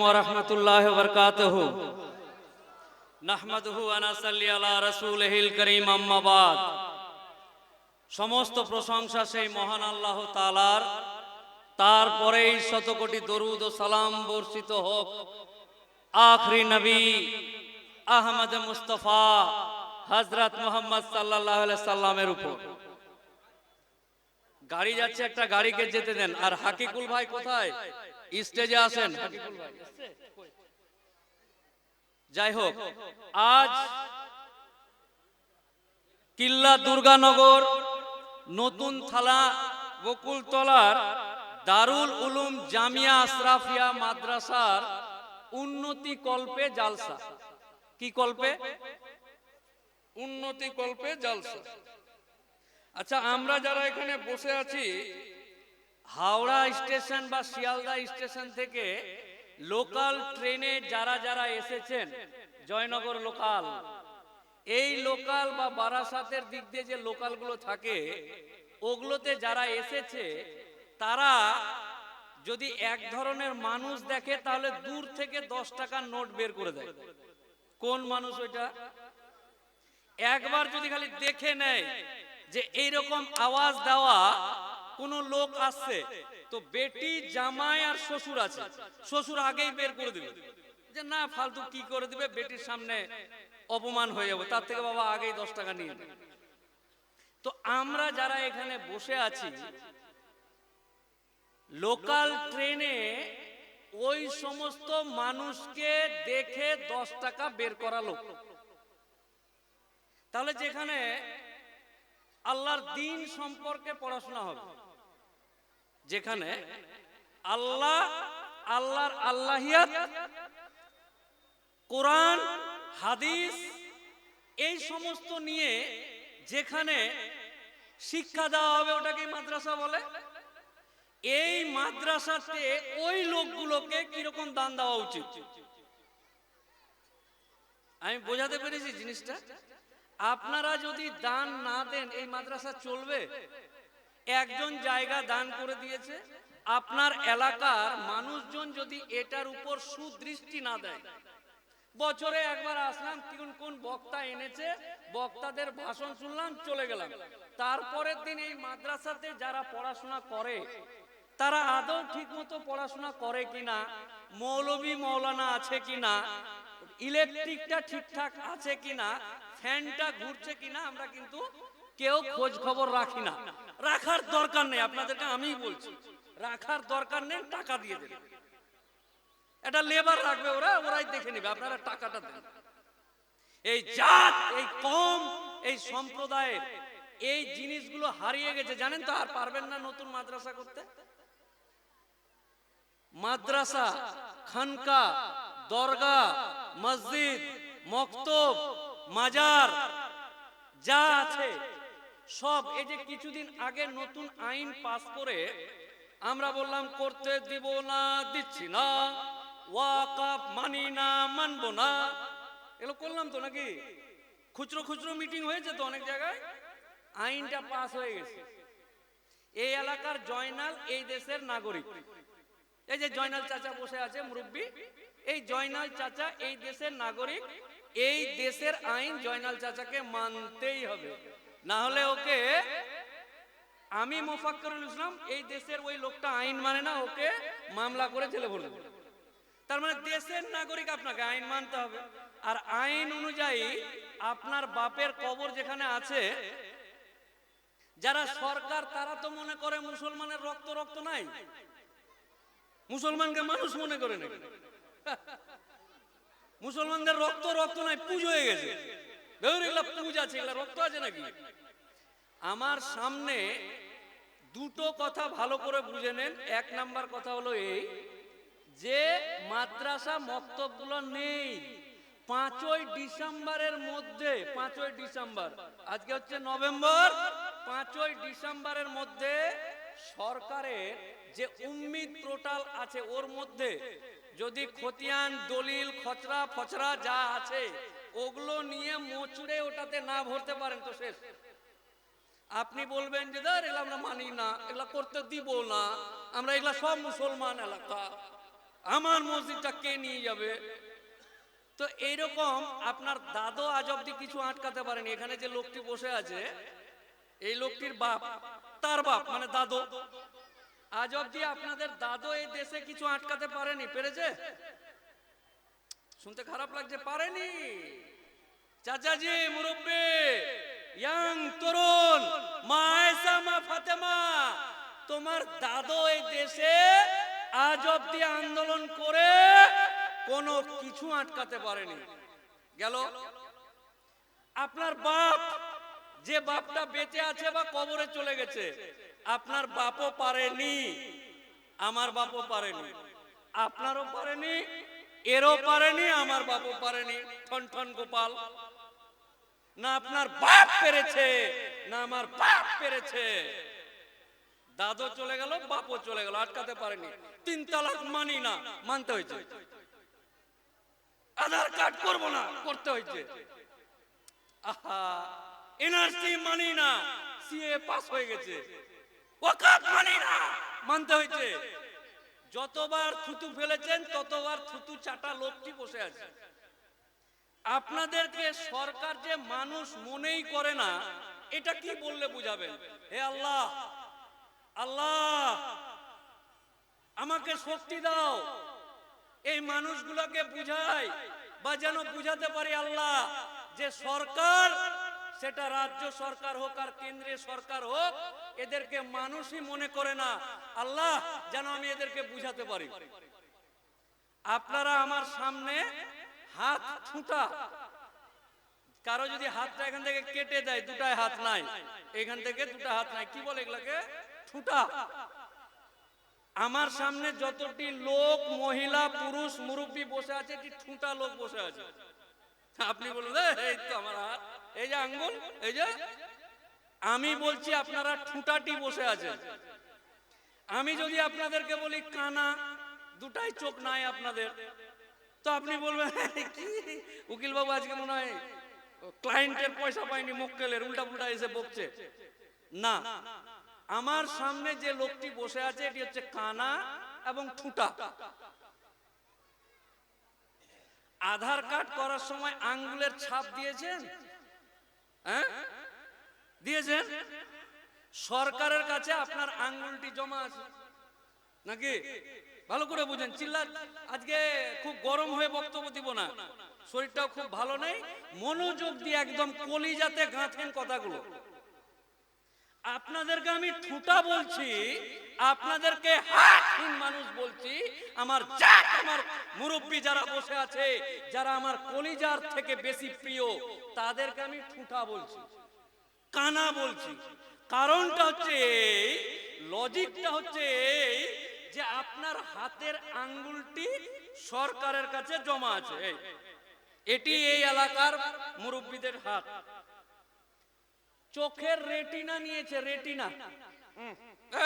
ওয়া রাহমাতুল্লাহি ওয়া বারাকাতুহু। নাহমাদুহু ওয়া নাসাল্লি আলা রাসূলিহিল কারীম, আম্মা বাদ। সমস্ত প্রশংসা সেই মহান আল্লাহ তাআলার। তারপরেই শতকোটি দরুদ ও সালাম বর্ষিত হোক। আখরি নবী আহমদ মুস্তফা হযরত মুহাম্মদ আলাইহি সাল্লামের উপর। গাড়ি যাচ্ছে, একটা গাড়িকে যেতে দেন। আর হাকিকুল ভাই কোথায়? স্টেজে আসেন? যাই হোক, আজ কিল্লা দুর্গানগর নতুন থালা বকুলতলার দারুল উলুম জামিয়া আশরাফিয়া মাদ্রাসার উন্নতি কল্পে জালসা। কি কল্পে? উন্নতি কল্পে জালসা। আচ্ছা আমরা যারা এখানে বসে আছি হাওড়া স্টেশন বা শিয়ালদা স্টেশন থেকে লোকাল ট্রেনে যারা যারা এসেছেন, জয়নগর লোকাল, এই লোকাল বা বারাসাতের দিক দিয়ে যে লোকালগুলো থাকে, ওগুলোতে যারা এসেছে, তারা যদি এক ধরনের মানুষ দেখে, তাহলে দূর থেকে দশ টাকার নোট বের করে দেয়। কোন মানুষ ওইটা? একবার যদি খালি দেখে নেয় যে এইরকম আওয়াজ দেওয়া কোন লোক আসছে, তো বেটি, জামাই আর শ্বশুর আছে। শ্বশুর আগেই বের করে দিবে যে না, ফালতু কি করে দিবে? বেটির সামনে অপমান হয়ে যাবে। তার থেকে বাবা আগেই দশ টাকা নিয়ে। তো আমরা যারা এখানে বসে আছি, লোকাল ট্রেনে ওই সমস্ত মানুষকে দেখে দশ টাকা বের করা লোক। তাহলে যেখানে আল্লাহর দিন সম্পর্কে পড়াশোনা হবে যেখানে আল্লাহ, আল্লাহর আল্লাহিয়াত, কোরআন, হাদিস, এই সমস্ত নিয়ে যেখানে শিক্ষা দেওয়া হবে ওটাকে মাদ্রাসা বলে। এই মাদ্রাসাতে ওই লোকগুলোকে কীরকম দান দেওয়া উচিত? আমি বোঝাতে পেরেছি জিনিসটা। আপনারা যদি দান না দেন, এই মাদ্রাসা চলবে? একজন জায়গা দান করে দিয়েছে। আপনার এলাকার মানুষজন যদি এটার উপর সুদৃষ্টি না দেয়। বছরে একবার আসলাম, কোন কোন বক্তা এনেছে, বক্তাদের ভাষণ শুনলাম, চলে গেলাম। তারপরের দিন এই মাদ্রাসাতে যারা পড়াশোনা করে, তারা আদৌ ঠিক মতো পড়াশোনা করে কিনা, মৌলবী মৌলানা আছে কিনা, ইলেকট্রিকটা ঠিকঠাক আছে কিনা, ফ্যানটা ঘুরছে কিনা, আমরা কিন্তু কেউ খোঁজ খবর রাখি না। রাখার দরকার নেই, আপনাদেরকে আমিই বলছি। রাখার দরকার নেই, টাকা দিয়ে দেবে এটা লেবার রাখবে ওরা, ওরাই দেখে নেবে, আপনারা টাকাটা দেন। এই জাত, এই কম, এই সম্প্রদায়ের, এই জিনিসগুলো হারিয়ে গেছে, জানেন তো আর পারবেন না নতুন মাদ্রাসা করতে? মাদ্রাসা, খানকা, দরগা, মসজিদ, মক্তব, মাজার, যা আছে সব, এই যে কিছুদিন আগে নতুন আইন পাস করে আমরা বললাম, করতে দিব না, দিচ্ছি না ওয়াকাপ মানি না, মানবো না। এগুলো করলাম তো নাকি? খুচরো খুচরো মিটিং হয়েছে তো অনেক জায়গায়? আইনটা পাস হয়ে গেছে। এই এলাকার জয়নাল, এই দেশের নাগরিক। এই যে জয়নাল চাচা বসে আছে, মুরব্বী, এই জয়নাল চাচা, এই দেশের নাগরিক, এই দেশের আইন জয়নাল চাচাকে মানতেই হবে। না হলে ওকে আমি মোফাক্করুল ইসলাম, এই দেশের ওই লোকটা আইন মানে না, ওকে মামলা করে জেলে ভরে দেবো। তার মানে দেশের নাগরিক আপনাকে আইন মানতে হবে। আর আইন অনুযায়ী আপনার বাপের কবর যেখানে আছে, যারা সরকার, তারা তো মনে করে মুসলমানের রক্ত রক্ত নাই। মুসলমানকে মানুষ মনে করে নাকি মুসলমানদের রক্ত রক্ত নাই, পুজো হয়ে গেছে। এগুলা পূজা আছে, এগুলা রক্ত আছে নাকি? আমার সামনে দুটো কথা ভালো করে বুঝে নেন। এক নাম্বার কথা হলো এই যে মাদ্রাসা মক্তবগুলো নেই, পাঁচই ডিসেম্বরের মধ্যে, পাঁচই ডিসেম্বর, আজকে হচ্ছে নভেম্বর, পাঁচই ডিসেম্বরের মধ্যে সরকারের যে উম্মিদ পোর্টাল আছে ওর মধ্যে যদি খতিয়ান, দলিল খচরা ফচরা যা আছে, ওগুলো নিয়ে মোচড়ে ওটাতে না ভরতে পারেন তো শেষ। আপনি বলবেন যে, ধর, এগুলো আমরা মানি না, এগুলা করতে দিব না। আমরা এগুলা সব মুসলমান এলাকা। আমার মসজিদটা কে নিয়ে যাবে? তো এইরকম আপনার দাদো আজ অব্দি কিছু আটকাতে পারেনি। এখানে যে লোকটি বসে আছে, এই লোকটির বাপ, তার বাপ মানে দাদো। আজ অব্দি আপনাদের দাদো এই দেশে কিছু আটকাতে পারেনি, পেরেছে? শুনতে খারাপ লাগছে, পারেনি। চাচাজি, মুরব্বী ইয়াং তরুণ, মা ফাতেমা, তোমার দাদো এই দেশে আজ অব্দি আন্দোলন করে কোনো কিছু আটকাতে পারেনি। গেল? আপনার বাপ যে বাপটা বেঁচে আছে বা কবরে চলে গেছে, আপনার বাপও পারেনি, আমার বাপও পারেনি, আপনারও পারেনি, এরও পারেনি, আমার বাপও পারেনি। ঠন ঠন গোপাল না আপনার বাপ পেরেছে, না আমার বাপ পেরেছে। দাদু চলে গেল, বাপও চলে গেল, আটকাতে পারেনি। তিন তালাক মানি না, মানতে হয়েছে। আধার কার্ড করব না, করতে হয়েছে। আহা, এনআরসি মানি না, সিএ পাস হয়ে গেছে। ওয়াকাফ মানি না, মানতে হয়েছে। যতবার থুতু ফেলেছেন, ততবার থুতু চাটা লোকটি বসে আছে। আপনাদেরকে সরকার যে মানুষ মনেই করে না, এটা কি বললে বুঝাবেন? হে আল্লাহ আল্লাহ, আমাকে শক্তি দাও। এই মানুষগুলোকে বুঝাই বা যেন বুঝাতে পারি আল্লাহ, যে সরকার, সেটা রাজ্য সরকার হোক আর কেন্দ্রীয় সরকার হোক, এদেরকে মানুষই মনে করে না। আল্লাহ, যেন আমি এদেরকে বুঝাতে পারি। আপনারা আমার সামনে হাত ছুটা কারও যদি হাতটা এখান থেকে কেটে দেয় দুটাই হাত নাই। এখান থেকে দুটা হাত নাই। কি বলে এগুলাকে? ছুটা আমার সামনে যতটি লোক, মহিলা, পুরুষ, মুরব্বী বসে আছে, একটি ঠুঁটা লোক বসে আছে। আপনি বলুন, এই তো আমার হাত। এই যে আঙ্গুল, এই যে? আমি বলছি, আপনারা ঠুঁটাটি বসে আছেন আমি যদি আপনাদেরকে বলি, কানা, দুটাই চোখ নাই আপনাদের। তো আপনি বলবেন "এই কি? উকিল বাবু আজকে মনে হয় ক্লায়েন্টের পয়সা পায়নি, মক্কেলের, উল্টা পুল্টা এসে বকছে। না, আমার সামনে যে লোকটি বসে আছে, এটি হচ্ছে কানা এবং ঠুঁটা। আধার কার্ড করার সময় আঙ্গুলের ছাপ দিয়েছেন? হ্যাঁ? দিয়েছেন? সরকারের কাছে আপনার আঙ্গুলটি জমা আছে। নাকি? ভালো করে বুঝেন, চিল্লা, আজকে খুব গরম হয়ে বক্তব্য দিব না। শরীরটাও খুব ভালো নেই, মনোযোগ দিয়ে একদম কলিজাতে গাঁথেন কথাগুলো। আপনাদেরকে আমি ঠুটা বলছি, আপনাদেরকে হাতহীন মানুষ বলছি, আমার আমার মুরব্বী যারা বসে আছে, যারা আমার কলিজার থেকে বেশি প্রিয়, তাদেরকে আমি ঠুটা বলছি, কানা বলছি। কারণটা হচ্ছে লজিকটা হচ্ছে এই যে আপনার হাতের আঙ্গুলটি সরকারের কাছে জমা আছে। এটি এই এলাকার মুরব্বীদের হাত। চোখের রেটিনা নিয়েছে, রেটিনা।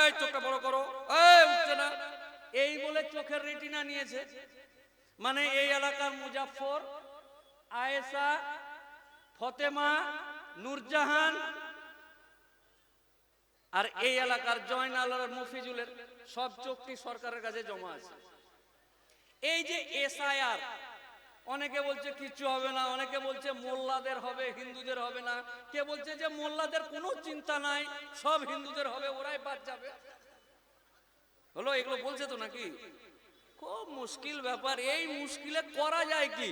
এই চোখটা বড় করো। না। এই বলে চোখের রেটিনা নিয়েছে। মানে এই এলাকার মুজাফর আয়েশা, ফতেমা, নূরজাহান, আর এই এলাকার জয়নাল মফিজুলের সব চোখটি সরকারের কাছে জমা আছে। এই যে এসআইআর, অনেকে বলছে কিচ্ছু হবে না, অনেকে বলছে মোল্লাদের হবে, হিন্দুদের হবে না। কে বলছে যে মোল্লাদের কোনো চিন্তা নাই, সব হিন্দুদের হবে, ওরাই বাদ যাবে। হলো, এগুলো বলছে তো নাকি? খুব মুশকিল ব্যাপার, এই মুশকিলে করা যায় কি?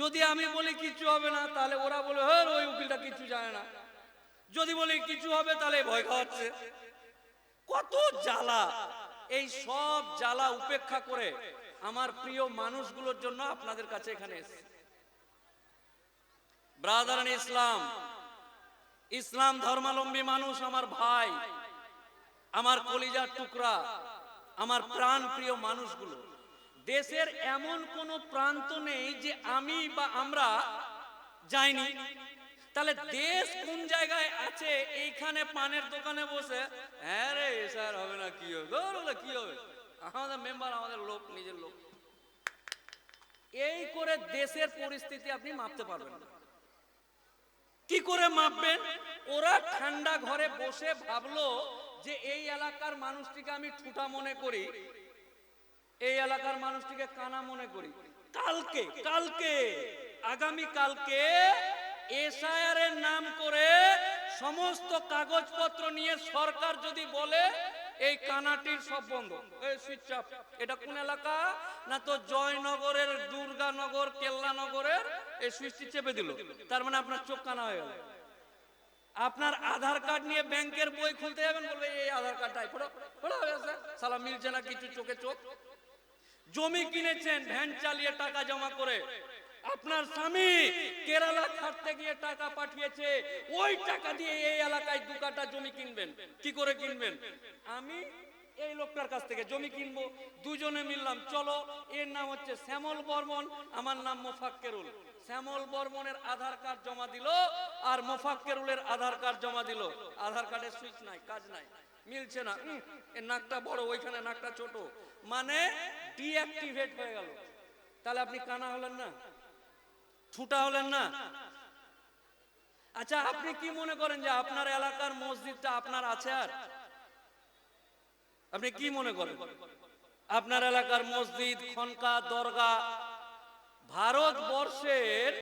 যদি আমি বলি কিছু হবে না, তাহলে ওরা বলে হ্যাঁ ওই উকিলটা কিছু জানে না। যদি বলি কিছু হবে, তাহলে ভয় খাওয়াচ্ছে। কত জ্বালা। এই সব জ্বালা উপেক্ষা করে আমার প্রিয় মানুষগুলোর জন্য আপনাদের কাছে এখানে ব্রাদারান ইসলাম ইসলাম ধর্মাবলম্বী মানুষ আমার ভাই, আমার কলিজার টুকরা, আমার প্রাণ প্রিয় মানুষগুলো। দেশের এমন কোন প্রান্ত নেই যে আমি বা আমরা যাইনি। তাহলে দেশ কোন জায়গায় আছে? এইখানে পানের দোকানে বসে। হ্যাঁ রে, স্যার, হবে না, কি হবে? কি হবে? আমাদের মেম্বার আমাদের লোক, নিজের লোক। এই করে দেশের পরিস্থিতি আপনি মাপতে পারবেন না। কি করে মাপবেন? ওরা ঠান্ডা ঘরে বসে ভাবলো যে এই এলাকার মানুষটিকে আমি ঠুটা মনে করি। এই এলাকার মানুষটিকে কানা মনে করি। কালকে কালকে আগামী কালকে এসআইআর এর নাম করে সমস্ত কাগজপত্র নিয়ে সরকার যদি বলে, এই কানাটির সব বন্ধ। এটা কোন এলাকা? না তো জয়নগরের, দুর্গানগর, কেল্লানগরের? এই সুইচটি চেপে দিল। তার মানে আপনার চোখ কানা হয়ে গেল। আপনার আধার কার্ড নিয়ে ব্যাংকের বই খুলতে যাবেন, বলবে, এই আধার কার্ডটাই পড়ো পড়ো, হয়ে গেছে। সালা মিলছে না কিছু চোখে চোখ? জমি কিনেছেন, ভ্যান চালিয়ে টাকা জমা করে। আপনার স্বামী কেরালা খাটতে গিয়ে টাকা পাঠিয়েছে, ওই টাকা দিয়ে এই এলাকায় দু কাটা জমি কিনবেন। কি করে কিনবেন? আমি এই লোকটার কাছ থেকে জমি কিনবো। দুজনে মিললাম, চলো, এর নাম হচ্ছে শ্যামল বর্মন, আমার নাম মোফাক্কেরুল শ্যামল বর্মনের আধার কার্ড জমা দিল, আর মোফাক্কেরুলের আধার কার্ড জমা দিল। আধার কার্ডের সুইচ নাই, কাজ নাই, মিলছে না। এর নাকটা বড়, ওইখানে নাকটা ছোট। মানে ডিঅ্যাক্টিভেট হয়ে গেল। তাহলে আপনি কানা হলেন না? ছুটা হলেন না। আচ্ছা আপনি কি মনে করেন যে আপনার এলাকার মসজিদটা আপনার আছে আর? আপনি কি মনে করেন? আপনার এলাকার মসজিদ, খনকা, দরগা, ভারতবর্ষের